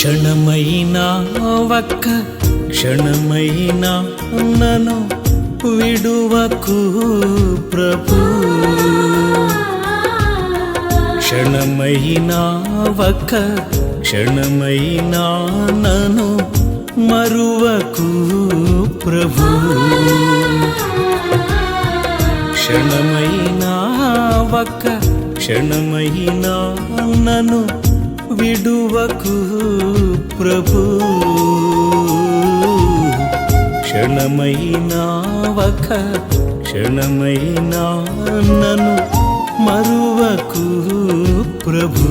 క్షణమైనా ఒక్క క్షణమైనా నన్ను విడువకు ప్రభు. క్షణమైనా ఒక్క క్షణమైనా నన్ను మరువకు ప్రభు. క్షణమైనా ఒక్క క్షణమైనా నన్ను విడువకు ప్రభు. క్షణమైనా ఒక క్షణమైనా నన్ను మరువకు ప్రభు.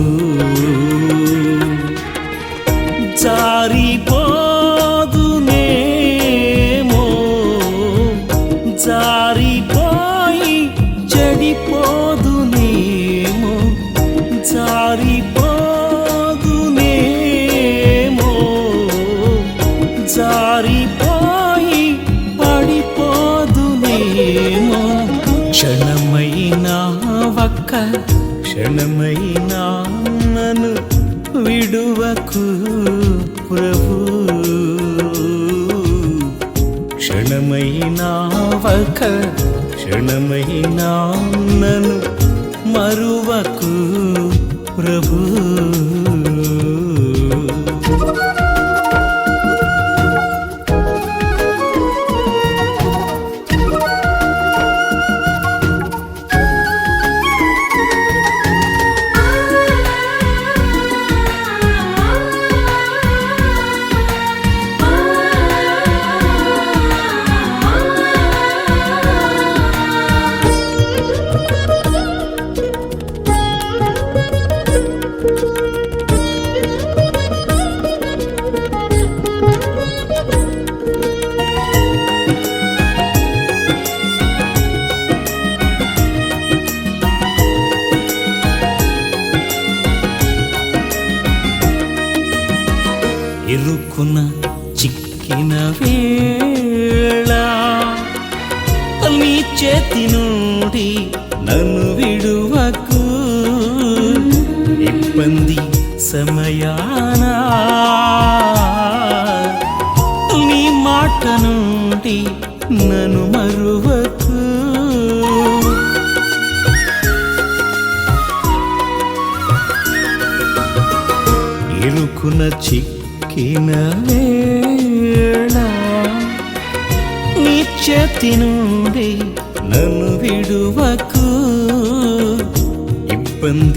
పడిపోదునేమో క్షణమైనా ఒక్క క్షణమైనా నన్ను విడువకు ప్రభు. క్షణమైనా ఒక్క క్షణమైనా నన్ను మరువకు ప్రభు. ఇరుకున చిక్కిన వేళ నీ చేతి నుండి నన్ను విడువకు ఇబ్బంది సమయాన నీ మాట నుండి నన్ను మరువకు. ఇరుకున దొరికిన వేళ నీ నుండి నన్ను విడువకు ఇబ్బంది